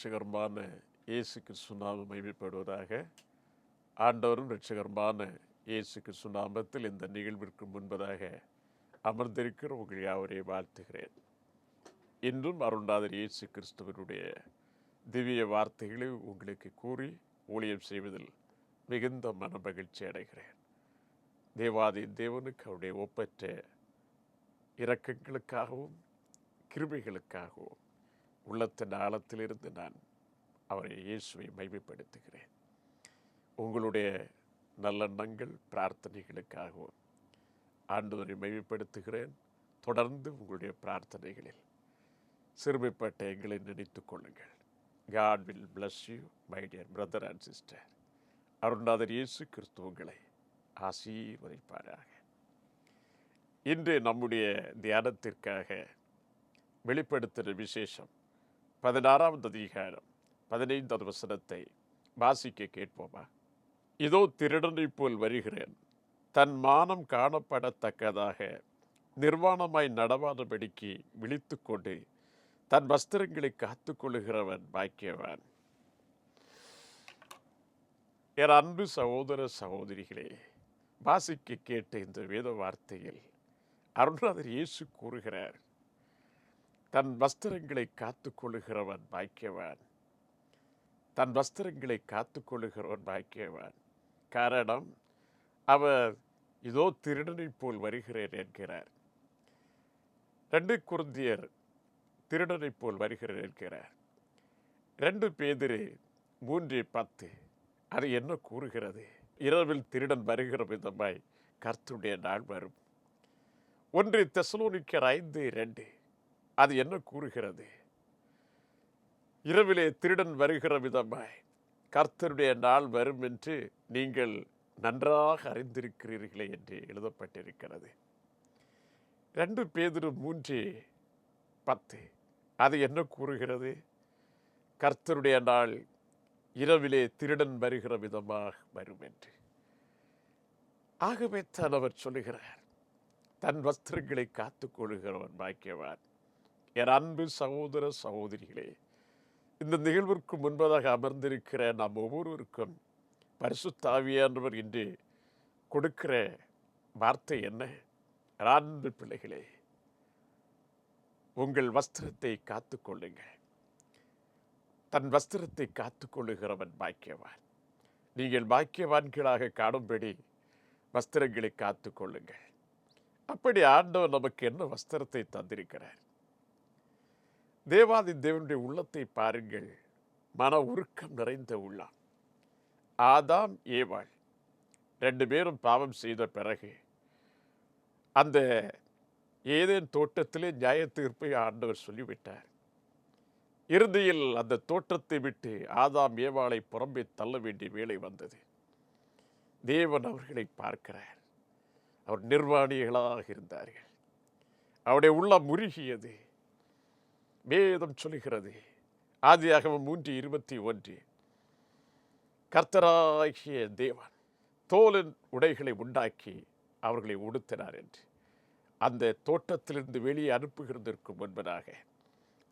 இரட்சகருமான இயேசு கிறிஸ்து நாமம் மகிமைப்படுவதாக. ஆண்டவரும் இரட்சகருமான இயேசு கிறிஸ்து நாமத்தில் இந்த நிகழ்விற்கு முன்பதாக அமர்ந்திருக்கிற உங்கள் யாவரை வாழ்த்துகிறேன். இன்றும் அருண்டாதர் இயேசு கிறிஸ்துவனுடைய திவ்ய வார்த்தைகளை உங்களுக்கு கூறி ஊழியம் செய்வதில் மிகுந்த மன மகிழ்ச்சி அடைகிறேன். தேவாதி தேவனுக்கு அவருடைய ஒப்பற்ற இரக்கங்களுக்காகவும் கிருபைகளுக்காகவும் உள்ளத்தின் ஆழத்திலிருந்து நான் அவரை இயேசுவை மைமைப்படுத்துகிறேன் உங்களுடைய நல்லெண்ணங்கள் பிரார்த்தனைகளுக்காகவும் ஆண்டவரை மைமைப்படுத்துகிறேன் தொடர்ந்து உங்களுடைய பிரார்த்தனைகளில் சிறுமைப்பட்ட எங்களை நினைத்து கொள்ளுங்கள். God will bless you my dear brother and sister அருணாதர் Yesu கிறிஸ்துவங்களை ஆசீர்வதிப்பாராக. இன்று நம்முடைய தியானத்திற்காக வெளிப்படுத்துகிற விசேஷம் பதினாறாவது அதிகாரம் பதினைந்தாவது வசனத்தை வாசிக்க கேட்போமா? இதோ திருடனைப் போல் வருகிறேன். தன் மானம் காணப்படத்தக்கதாக நிர்வாணமாய் நடவாதபடிக்கு விழித்து கொண்டு தன் வஸ்திரங்களை காத்துக்கொள்கிறவன் பாக்கியவான். என் அன்பு சகோதர சகோதரிகளே வாசிக்க கேட்ட இந்த வேத வார்த்தையில் அருணாதர் இயேசு கூறுகிறார் தன் வஸ்திரங்களை காத்துக்கொள்ளுகிறவன் பாக்கியவான். தன் வஸ்திரங்களை காத்துக்கொள்ளுகிறவன் பாக்கியவான். காரணம் அவர் இதோ திருடனைப் போல் வருகிறேன் என்கிறார். ரெண்டு குருந்தியர் திருடனைப் போல் வருகிறேன் என்கிறார். ரெண்டு பேதிரு மூன்று பத்து அது என்ன கூறுகிறது? இரவில் திருடன் வருகிற விதமாய் கர்த்துடைய நாள் வரும். ஒன்று தெசலோனிக்கர் ஐந்து ரெண்டு. அது என்ன கூறுகிறது? இரவிலே திருடன் வருகிற விதமாய் கர்த்தருடைய நாள் வரும் என்று நீங்கள் நன்றாக அறிந்திருக்கிறீர்களே என்று எழுதப்பட்டிருக்கிறது. ரெண்டு பேதிரு மூன்று பத்து. அது என்ன கூறுகிறது? கர்த்தருடைய நாள் இரவிலே திருடன் வருகிற விதமாக வரும் என்று. ஆகவே தான் அவர் சொல்லுகிறார் தன் வஸ்திரங்களை காத்துக்கொள்கிறவன் பாக்கியவான். என் அன்பு சகோதர சகோதரிகளே இந்த நிகழ்விற்கு முன்பதாக அமர்ந்திருக்கிற நாம் ஒவ்வொருவருக்கும் பரிசுத்தாவியானவர் இன்று கொடுக்கிற வார்த்தை என்ன? என் அன்பு பிள்ளைகளே உங்கள் வஸ்திரத்தை காத்துக்கொள்ளுங்கள் தன் வஸ்திரத்தை காத்துக்கொள்ளுகிறவன் பாக்கியவான். நீங்கள் பாக்கியவான்களாக காணும்படி வஸ்திரங்களை காத்துக்கொள்ளுங்கள் அப்படி ஆண்டவர் நமக்கு என்ன வஸ்திரத்தை தந்திருக்கிறார்? தேவாதி தேவனுடைய உள்ளத்தை பாருங்கள். மன உருக்கம் நிறைந்த உள்ளம் ஆதாம் ஏவாள். ரெண்டு பேரும் பாவம் செய்த பிறகு அந்த ஏதேன் தோட்டத்திலே நியாய தீர்ப்பை ஆண்டவர் சொல்லிவிட்டார். இறுதியில் அந்த தோற்றத்தை விட்டு ஆதாம் ஏவாளை புறம்பே தள்ள வேண்டிய வேலை வந்தது. தேவன் அவர்களை பார்க்கிறார். அவர் நிர்வாணிகளாக இருந்தார்கள். அவருடைய உள்ளம் முருகியது வேதம் சொல்லுகிறது. ஆதியாகவும் மூன்று இருபத்தி ஒன்று. கர்த்தராகிய தேவன் தோலின் உடைகளை உண்டாக்கி அவர்களை உடுத்தினார் என்று. அந்த தோட்டத்திலிருந்து வெளியே அனுப்புகிறதற்கு முன்பதாக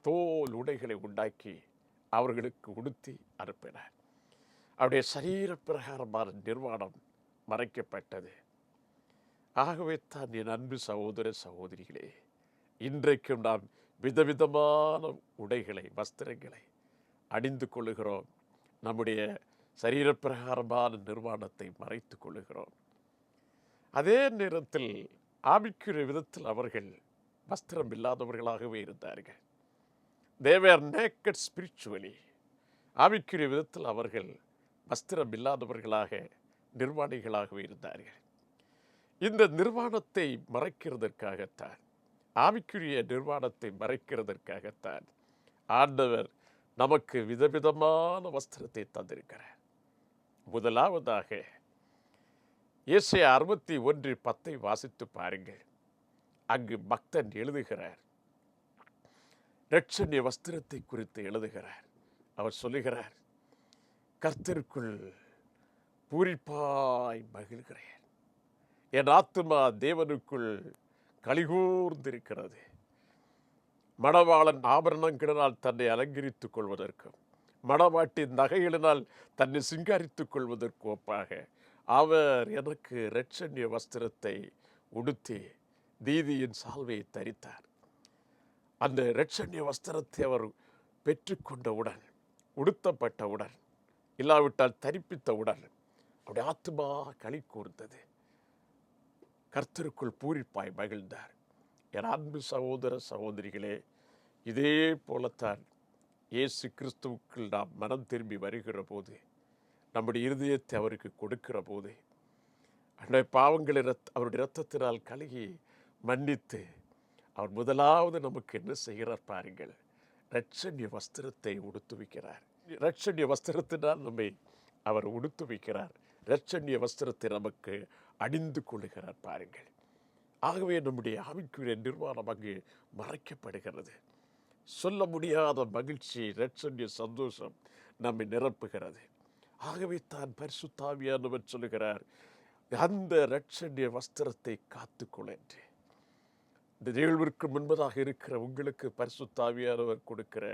தோல் உடைகளை உண்டாக்கி அவர்களுக்கு உடுத்தி அனுப்பினார். அவருடைய சரீர பிரகாரமான நிர்வாணம் மறைக்கப்பட்டது. ஆகவே தான் என் அன்பு சகோதர சகோதரிகளே இன்றைக்கும் நாம் விதவிதமான உடைகளை வஸ்திரங்களை அணிந்து கொள்ளுகிறோம். நம்முடைய சரீரப்பிரகாரமான நிர்வாணத்தை மறைத்து கொள்ளுகிறோம். அதே நேரத்தில் ஆவிக்குரிய விதத்தில் அவர்கள் வஸ்திரம் இல்லாதவர்களாகவே இருந்தார்கள். தேவர் நேக்கட் ஸ்பிரிச்சுவலி ஆவிக்குரிய விதத்தில் அவர்கள் வஸ்திரம் இல்லாதவர்களாக நிர்வாணிகளாகவே இருந்தார்கள். இந்த நிர்வாணத்தை மறைக்கிறதற்காகத்தான் ஆவிக்குரிய நிர்வாணத்தை மறைக்கிறதற்காகத்தான் ஆண்டவர் நமக்கு விதவிதமான வஸ்திரத்தை தந்திருக்கிறார். முதலாவதாக இயேசை அறுபத்தி ஒன்று பத்தை வாசித்து பாருங்கள். அங்கு பக்தன் எழுதுகிறார் ரட்சண்ய வஸ்திரத்தை குறித்து எழுதுகிறார். அவர் சொல்லுகிறார் கர்த்தருக்குள் பூரிப்பாய் மகிழ்கிறேன். என் ஆத்துமா தேவனுக்குள் கலிகூர்ந்திருக்கிறது. மணவாளன் ஆபரணங்களினால் தன்னை அலங்கரித்துக் கொள்வதற்கும் மணவாட்டின் நகைகளினால் தன்னை சிங்காரித்துக் கொள்வதற்கு ஒப்பாக அவர் எனக்கு இரட்சண்ய வஸ்திரத்தை உடுத்தி தீதியின் சால்வையை தரித்தார். அந்த இரட்சண்ய வஸ்திரத்தை அவர் பெற்றுக்கொண்டவுடன் உடுத்தப்பட்டவுடன் இல்லாவிட்டால் தரிப்பித்தவுடன் அவருடைய ஆத்மா களி கூர்ந்தது. கர்த்தருக்குள் பூரிப்பாய் மகிழ்ந்தார். என் அன்பு சகோதர சகோதரிகளே இதே போலத்தான் இயேசு கிறிஸ்துவுக்குள் நாம் மனம் திரும்பி வருகிற போது நம்முடைய இருதயத்தை அவருக்கு கொடுக்கிற போது அன்றைய பாவங்களை ரத் அவருடைய இரத்தத்தினால் கழுகி மன்னித்து அவர் முதலாவது நமக்கு என்ன செய்கிறார் பாருங்கள். ரட்சண்ய வஸ்திரத்தை உடுத்துவிக்கிறார். ரட்சண்ய வஸ்திரத்தினால் நம்மை அவர் உடுத்துவிக்கிறார். ரட்சண்ய வஸ்திரத்தை நமக்கு அணிந்து கொள்ளுகிறார் பாருங்கள். ஆகவே நம்முடைய ஆவிக்குரிய நிர்வாணம் அங்கு மறைக்கப்படுகிறது. சொல்ல முடியாத மகிழ்ச்சி ரட்சண்ய சந்தோஷம் நம்மை நிரப்புகிறது. ஆகவே தான் பரிசுத்தாவியானவர் சொல்லுகிறார் அந்த ரட்சண்ய வஸ்திரத்தை காத்துக்கொள் என்று. இந்த நிகழ்விற்கு முன்பதாக இருக்கிற உங்களுக்கு பரிசுத்தாவியானவர் கொடுக்கிற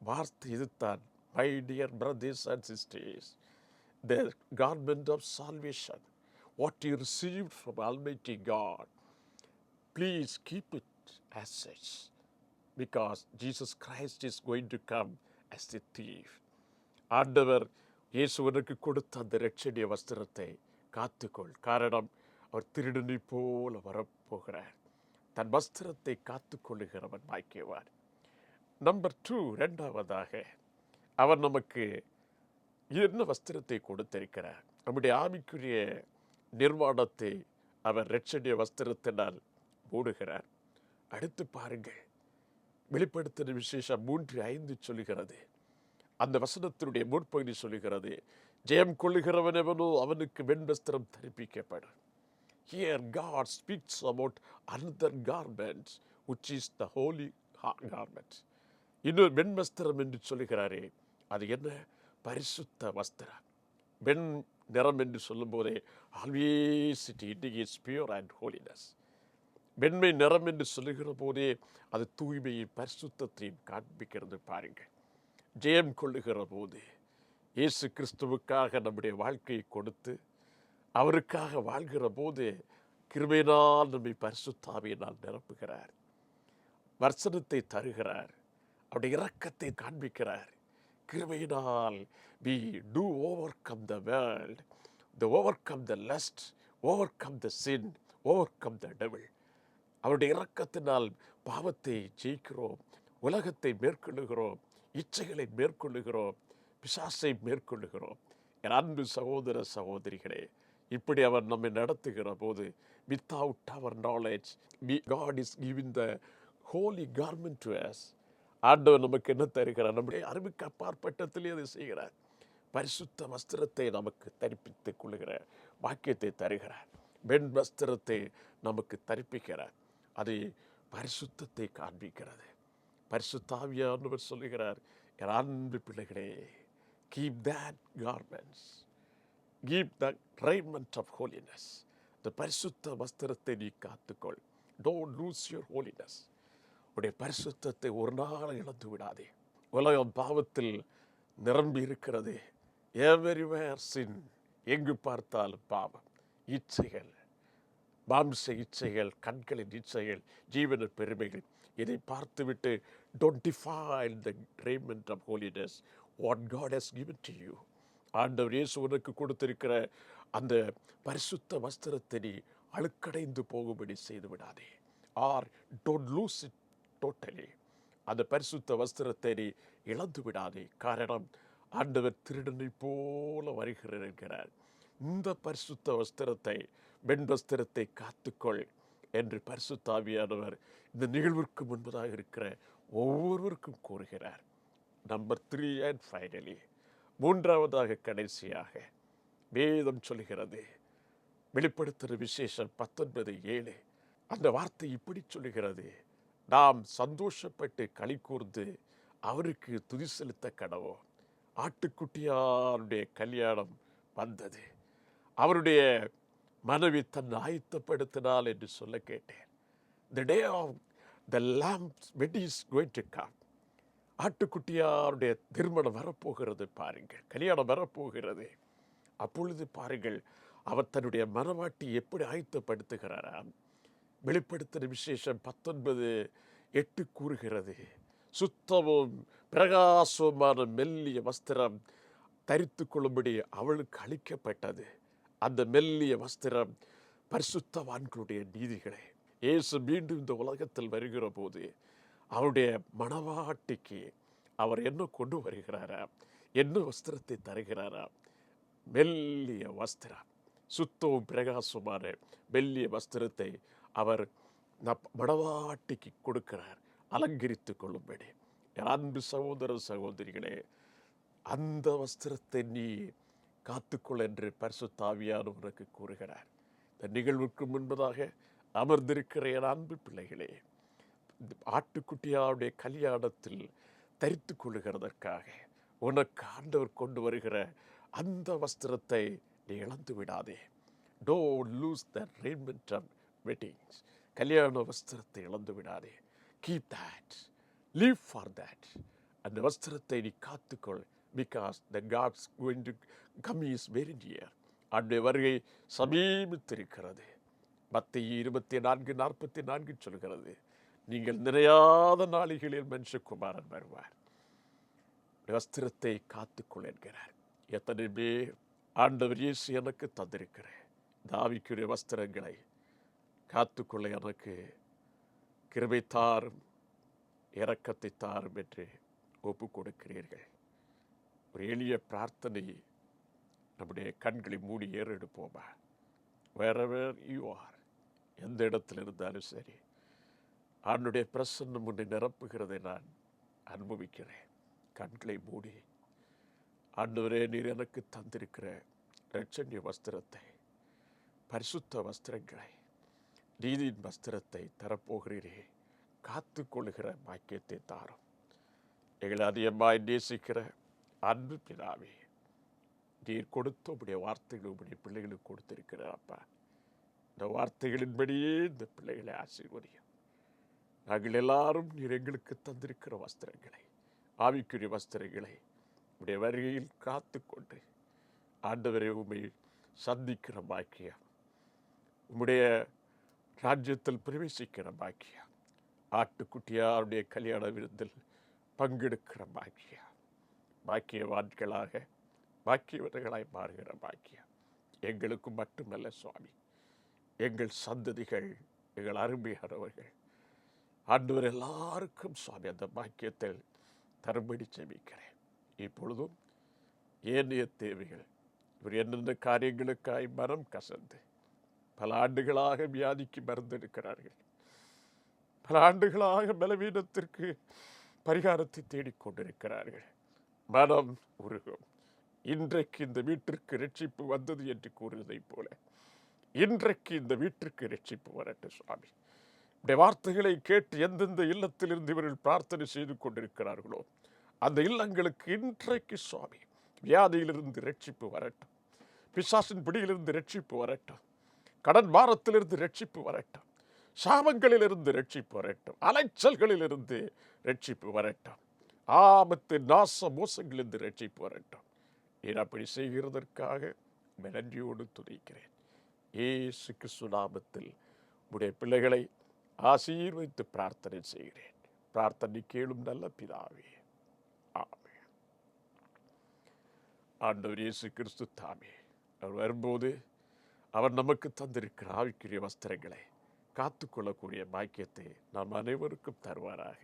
வார்த்தை இதுதான். My dear brothers and sisters the garment of salvation what you receive from Almighty God, please keep it as such because Jesus Christ is going to come as the thief. ஆண்டவர் இயேசுவனுக்கு கொடுத்த அந்த ரட்சணிய வஸ்திரத்தை காத்துக்கொள். காரணம் அவர் திருடனை போல வரப்போகிறார். தன் வஸ்திரத்தை காத்துக்கொள்ளுகிறவன் பாக்கியவான் நம்பர் டூ ரெண்டாவதாக அவர் நமக்கு என்ன வஸ்திரத்தை கொடுத்திருக்கிறார்? நம்முடைய ஆவிக்குரிய நிர்வாணத்தை அவர் ரட்சணிய வஸ்திரத்தினால் மூடுகிறார். அடுத்து பாருங்கள். வெளிப்படுத்தின விசேஷம் மூன்று ஐந்து சொல்லுகிறது. அந்த வசனத்தினுடைய முற்பகுதி சொல்லுகிறது. ஜெயம் கொள்ளுகிறவன் எவனோ அவனுக்கு வெண்வஸ்திரம் தரிப்பிக்கப்படும். Here God speaks about another garments which is the holy garment இன்னொரு வெண்வஸ்திரம் என்று சொல்லுகிறாரே. அது என்ன? பரிசுத்த வஸ்திரம். வெண் நிறம் என்று சொல்லும்போதே always it indicates pure and holiness வெண்மை நிறம் என்று சொல்லுகிற போதே அது தூய்மையின் பரிசுத்தத்தையும் காண்பிக்கிறது பாருங்கள். ஜெயம் கொள்ளுகிற போது இயேசு கிறிஸ்துவுக்காக நம்முடைய வாழ்க்கையை கொடுத்து அவருக்காக வாழ்கிற போது கிருமையினால் நம்மை பரிசுத்தாவியினால் நிரப்புகிறார். வர்சனத்தை தருகிறார். அவருடைய இரக்கத்தை காண்பிக்கிறார். கிருபையினால் the do the overcome the lust overcome the sin overcome the devil. அவருடைய இறக்கத்தினால் பாவத்தை ஜெயிக்கிறோம் உலகத்தை மேற்கொள்ளுகிறோம் இச்சைகளை மேற்கொள்ளுகிறோம் பிசாசை மேற்கொள்ளுகிறோம். என் அன்பு சகோதர சகோதரிகளே இப்படி அவர் நம்மை நடத்துகிற போது without our knowledge God is giving the holy garment to us ஆண்டவர் நமக்கு என்ன தருகிறார்? நம்முடைய அறிவுக்கு அப்பாற்பட்டத்திலே அதை செய்கிறார். பரிசுத்த வஸ்திரத்தை நமக்கு தரிப்பித்துக் கொள்கிற வாக்கியத்தை தருகிறார். வெண் வஸ்திரத்தை நமக்கு தரிப்பிக்கிறார். அதை பரிசுத்தத்தை காண்பிக்கிறது. பரிசுத்தாவியானவர் சொல்லுகிறார் என் அன்பு பிள்ளைகளே keep that garments keep the raiment of holiness இந்த பரிசுத்த வஸ்திரத்தை நீ காத்துக்கொள். டோன்ட் லூஸ் யுவர் ஹோலினஸ் உடைய பரிசுத்தத்தை ஒரு நாள் இழந்து விடாதே. உலகம் பாவத்தில் நிரம்பி இருக்கிறது. எவரிவேர் சின்? எங்கு பார்த்தாலும் பாவம். இச்சைகள். மாம்ச இச்சைகள் கண்களின் இச்சைகள் ஜீவன பெருமைகள். இதை பார்த்துவிட்டு don't define the raiment of holiness what God has given to you ஆண்டவர் இயேசு உனக்கு கொடுத்திருக்கிற அந்த பரிசுத்த வஸ்திரத்தை நீ அழுக்கடைந்து போகும்படி செய்து விடாதே. Or don't lose it totally அந்த பரிசுத்த வஸ்திரத்தை நீ இழந்து விடாதே. காரணம் ஆண்டவர் திருடனை போல வருகிறார் என்கிறார். இந்த பரிசுத்த வஸ்திரத்தை வெண் வஸ்திரத்தை காத்துக்கொள் என்று பரிசுத்தாவியானவர் இந்த நிகழ்விற்கு முன்பதாக இருக்கிற ஒவ்வொருவருக்கும் கூறுகிறார். நம்பர் த்ரீ அண்ட் ஃபைனலி மூன்றாவதாக கடைசியாக வேதம் சொல்கிறது வெளிப்படுத்துகிற விசேஷம் பத்தொன்பது ஏழு. அந்த வார்த்தை இப்படி சொல்லுகிறது. நாம் சந்தோஷப்பட்டு களி கூர்ந்து அவருக்கு துதி செலுத்த கடவோம். ஆட்டுக்குட்டியாருடைய கல்யாணம் வந்தது. அவருடைய மனைவி தன் ஆயத்தப்படுத்தினாள் என்று சொல்ல கேட்டேன். The day of the lamp wed is going to come ஆட்டுக்குட்டியாருடைய திருமணம் வரப்போகிறது பாருங்கள். கல்யாணம் வரப்போகிறது. அப்பொழுது பாருங்கள் அவர் தன்னுடைய மனவாட்டி எப்படி ஆயத்தப்படுத்துகிறாராம் வெளிப்படுத்தின விசேஷம் பத்தொன்பது எட்டு கூறுகிறது. சுத்தமும் பிரகாசமான மெல்லிய வஸ்திரம் தரித்து கொள்ளும்படி அவளுக்கு அளிக்கப்பட்டது. அந்த மெல்லிய வஸ்திரம் பரிசுத்தவான்களுடைய நீதிகளே. இயேசு மீண்டும் இந்த உலகத்தில் வருகிற போது அவருடைய மணவாட்டிக்கு அவர் என்ன கொண்டு வருகிறாரா? என்ன வஸ்திரத்தை தருகிறாரா? மெல்லிய வஸ்திரம். சுத்தவும் பிரகாசமான மெல்லிய வஸ்திரத்தை அவர் நப் கொடுக்கிறார். அலங்கரித்து கொள்ளும்படி. என் அன்பு சகோதர சகோதரிகளே அந்த வஸ்திரத்தை நீ காத்துக்கொள் என்று பரிசு தாவியார் உனக்கு கூறுகிறார். இந்த நிகழ்வுக்கு முன்பதாக அமர்ந்திருக்கிற என் அன்பு பிள்ளைகளே ஆட்டுக்குட்டியாவுடைய கல்யாணத்தில் தரித்து கொள்ளுகிறதற்காக உனக்கு ஆண்டவர் கொண்டு வருகிற அந்த வஸ்திரத்தை நீ இழந்து விடாதே do lose the raiment weddings கல்யாண வஸ்திரத்தை இழந்து விடாதே keep that leave for that அந்த வஸ்திரத்தை நீ காத்துக்கொள் because the God's going to come is very near அன்றைய வருகை சமீபித்திருக்கிறது பத்து இருபத்தி நான்கு நாற்பத்தி நான்கு சொல்கிறது நீங்கள் நினையாத நாளிகளில் மனுஷகுமாரன் வருவார் வஸ்திரத்தை காத்துக்கொள் என்கிறார் எத்தனை பேர் ஆண்டவர் இயேசு எனக்கு தந்திருக்கிறேன் தாவிக்குரிய வஸ்திரங்களை காத்துக்கொள்ள எனக்கு கிருபை தாரும் இறக்கத்தை தாரும் என்று ஒப்பு கொடுக்கிறீர்கள் ஒரு எளிய பிரார்த்தனை நம்முடைய கண்களை மூடி ஏறெடுப்போமா? வேறவர் யூ ஆர் எந்த இடத்துல இருந்தாலும் சரி. அவனுடைய பிரசன்னம் உன்னை நிரப்புகிறதை நான் அனுபவிக்கிறேன். கண்களை மூடி. ஆண்டவரே நீர் எனக்கு தந்திருக்கிற லட்சண்ய வஸ்திரத்தை பரிசுத்த வஸ்திரங்களை நீதியின் வஸ்திரத்தை தரப்போகிறீரே. காத்து கொள்கிற பாக்கியத்தை தாரும். எங்களை அதிகமாய் நேசிக்கிற அன்பு பிதாவே நீர் கொடுத்த உடைய வார்த்தைகள் உடைய பிள்ளைகளுக்கு கொடுத்திருக்கிறார் அப்பா. இந்த வார்த்தைகளின்படியே இந்த பிள்ளைகளை ஆசீர்வதியும். நாங்கள் எல்லாரும் நீர் எங்களுக்கு தந்திருக்கிற வஸ்திரங்களை ஆவிக்குரிய வஸ்திரங்களை உடைய வருகையில் காத்து கொண்டு ஆண்டவரை உண்மை சந்திக்கிற பாக்கியம். உம்முடைய ராஜ்யத்தில் பிரவேசிக்கிற பாக்கியம் ஆட்டுக்குட்டியாருடைய கல்யாண விருந்தில் பங்கெடுக்கிற பாக்கியம் பாக்கியவான்களாக பாக்கியவர்களாய் மாறுகிற பாக்கியம் எங்களுக்கு மட்டுமல்ல சுவாமி எங்கள் சந்ததிகள் எங்கள் அருமையானவர்கள் ஆண்டவர் எல்லாருக்கும் சுவாமி அந்த பாக்கியத்தில் தரும்படி செபிக்கிறேன் இப்பொழுதும் ஏனைய தேவைகள் இவர் என்னென்ன காரியங்களுக்காய் மனம் கசந்து பல ஆண்டுகளாக வியாதிக்கு மருந்திருக்கிறார்கள். பல ஆண்டுகளாக பலவீனத்திற்கு பரிகாரத்தை தேடிக்கொண்டிருக்கிறார்கள் மனம் உருகும். இன்றைக்கு இந்த வீட்டிற்கு ரட்சிப்பு வந்தது என்று கூறுவதைப் போல இன்றைக்கு இந்த வீட்டிற்கு ரட்சிப்பு வரட்டும் சுவாமி. இந்த வார்த்தைகளை கேட்டு எந்தெந்த இல்லத்திலிருந்து இவர்கள் பிரார்த்தனை செய்து கொண்டிருக்கிறார்களோ அந்த இல்லங்களுக்கு இன்றைக்கு சுவாமி வியாதியிலிருந்து ரட்சிப்பு வரட்டும். பிசாசின் பிடியிலிருந்து ரட்சிப்பு வரட்டும். கடன் பாரத்திலிருந்து ரட்சிப்பு வரட்டும். சாபங்களிலிருந்து ரட்சிப்பு வரட்டும். அலைச்சல்களிலிருந்து ரட்சிப்பு வரட்டும். ஆபத்து நாச மோசங்களிலிருந்து ரட்சிப்பு வரட்டும். நீர் அப்படி செய்கிறதற்காக நன்றியோடு துதிக்கிறேன். ஏசு கிறிஸ்து நாமத்தில் உடைய பிள்ளைகளை ஆசீர்வதித்து பிரார்த்தனை செய்கிறேன். பிரார்த்தனை கேளும் நல்ல பிதாவே. ஆமே ஆண்டவர் இயேசு கிறிஸ்து தாமே. அவர் வரும்போது அவர் நமக்கு தந்திருக்கிற ஆவிக்குரிய வஸ்திரங்களை காத்துக்கொள்ளக்கூடிய பாக்கியத்தை நாம் அனைவருக்கும் தருவாராக.